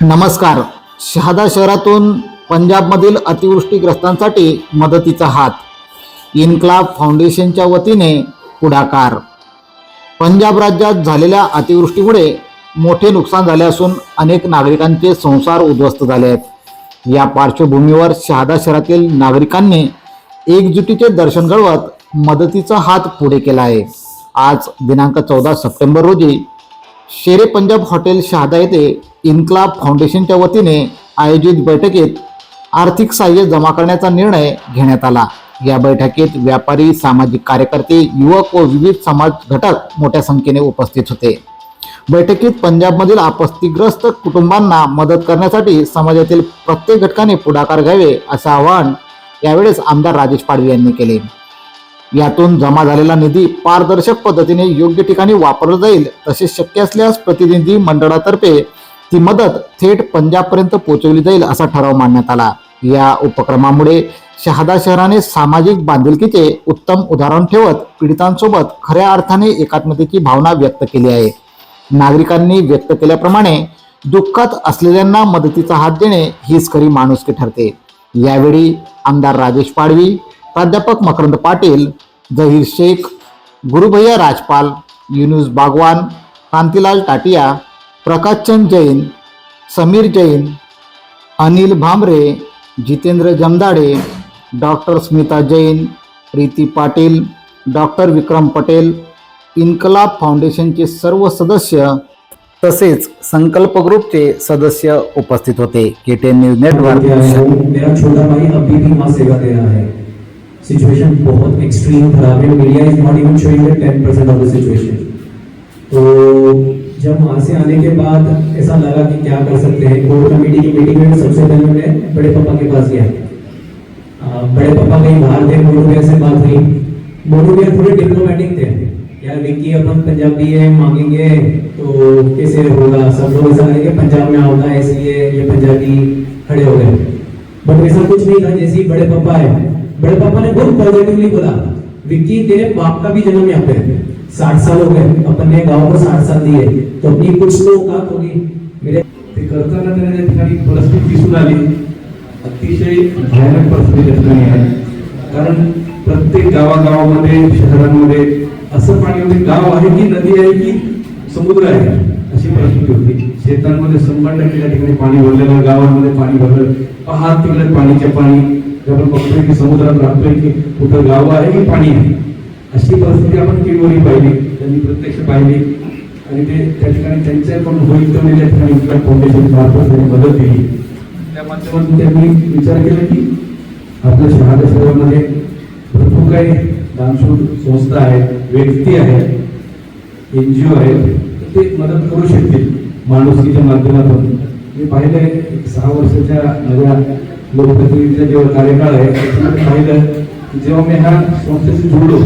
नमस्कार. शहादा शहरातून पंजाबमधील अतिवृष्टीग्रस्तांसाठी मदतीचा हात. इन्क्लाब फाउंडेशनच्या वतीने पुढाकार. पंजाब राज्यात झालेल्या अतिवृष्टीमुळे मोठे नुकसान झाले असून अनेक नागरिकांचे संसार उद्ध्वस्त झाले आहेत. या पार्श्वभूमीवर शहादा शहरातील नागरिकांनी एकजुटीचे दर्शन घडवत मदतीचा हात पुढे केला आहे. आज दिनांक चौदा सप्टेंबर रोजी शेरे पंजाब हॉटेल शहादा येथे इन्क्लाब फाउंडेशनच्या वतीने आयोजित बैठकीत आर्थिक सहाय्य जमा करण्याचा निर्णय घेण्यात आला. या बैठकीत व्यापारी सामाजिक कार्यकर्ते युवक व विविध समाज घटक मोठ्या संख्येने उपस्थित होते. बैठकीत पंजाबमधील आपत्तीग्रस्त कुटुंबांना मदत करण्यासाठी समाजातील प्रत्येक घटकाने पुढाकार घ्यावे असं आवाहन यावेळेस आमदार राजेश पाडवी यांनी केले. यातून जमा झालेला निधी पारदर्शक पद्धतीने योग्य ठिकाणी वापरला जाईल तसेच शक्य असल्यास प्रतिनिधी मंडळातर्फे ती मदत थेट पंजाबपर्यंत पोहोचवली जाईल असा ठराव मांडण्यात आला. या उपक्रमामुळे शहादा शहराने सामाजिक बांधिलकीचे उत्तम उदाहरण ठेवत पीडितांसोबत खऱ्या अर्थाने एकात्मतेची भावना व्यक्त केली आहे. नागरिकांनी व्यक्त केल्याप्रमाणे दुःखात असलेल्यांना मदतीचा हात देणे हीच खरी माणुसकी ठरते. यावेळी आमदार राजेश पाडवी प्राध्यापक मकरंद पाटील जहीर शेख गुरुभैया राजपाल युनुस बागवान कांतीलाल टाटिया प्रकाशचंद जैन समीर जैन अनिल भांबरे जितेंद्र जमदाडे डॉक्टर स्मिता जैन प्रीती पाटील डॉक्टर विक्रम पटेल इन्कलाब फाउंडेशनचे सर्व सदस्य तसेच संकल्प ग्रुपचे सदस्य उपस्थित होते. K KTN news network. मेरा छोटा भाई अभी भी वहाँ सेवा दे रहा है. सिचुएशन बहुत एक्सट्रीम खराब है. Media is not even showing 10% of the situation तो जब वहाँ से आने के बाद ऐसा लगा कि क्या कर सकते हैं? कोर कमेटी की मीटिंग में सबसे पहले मैं बड़े पापा के पास गया। बड़े पापा कहीं बाहर थे मोनू भैया से बात हुई। मोनू भैया थोड़े डिप्लोमेटिक थे। यार विक्की अपन पंजाबी है, मांगेंगे तो कैसे होगा? सब लोग ऐसा करेंगे, पंजाब में होता है इसलिए ये पंजाबी खड़े हो गए। बट ऐसा कुछ नहीं था, जैसे ही बड़े पापा है बड़े पापा ने बहुत पॉजिटिवली बोला, विक्की, तेरे बाप का भी जन्म यहाँ पे है। साठ साल हो गए अपन ने गांव को साठ साल दिए तो अपनी कुछ तो औकात होगी। मेरे ते करताना त्यांना त्या ठिकाणी परिस्थिती दिसून आली अतिशय भयानक परिस्थिती ठिकाणी आहे. कारण प्रत्येक गावागावामध्ये शहरांमध्ये असं पाणी म्हणजे गाव आहे की नदी आहे की समुद्र आहे अशी परिस्थिती होती. शेतांमध्ये संबंध त्या ठिकाणी पाणी भरलेलं गावांमध्ये पाणी भरलं पहा तिकडे पाणीचे पाणी आपण बघतोय की समुद्रात राहतोय की कुठं गाव आहे की पाणी आहे. अशी परिस्थिती आपण टीव्हीवरही पाहिली त्यांनी प्रत्यक्ष पाहिली. आणि ते त्या ठिकाणी त्यांच्या पण होईल तेवढी त्या ठिकाणी इन्कम फाउंडेशन मार्फत त्यांनी मदत दिली त्या माध्यमातून त्यांनी विचार केला की आपल्या शहादा शहरामध्ये भरपूर काही दानशूर संस्था आहेत व्यक्ती आहेत एन जी ओ आहेत तर ते मदत करू शकतील माणुसकीच्या माध्यमातून. मी पाहिलंय सहा वर्षाच्या माझ्या लोकप्रतिनिधीचा जेव्हा कार्यकाळ आहे त्याच्यामध्ये पाहिलं की जेव्हा मी ह्या संस्थेशी जोडलो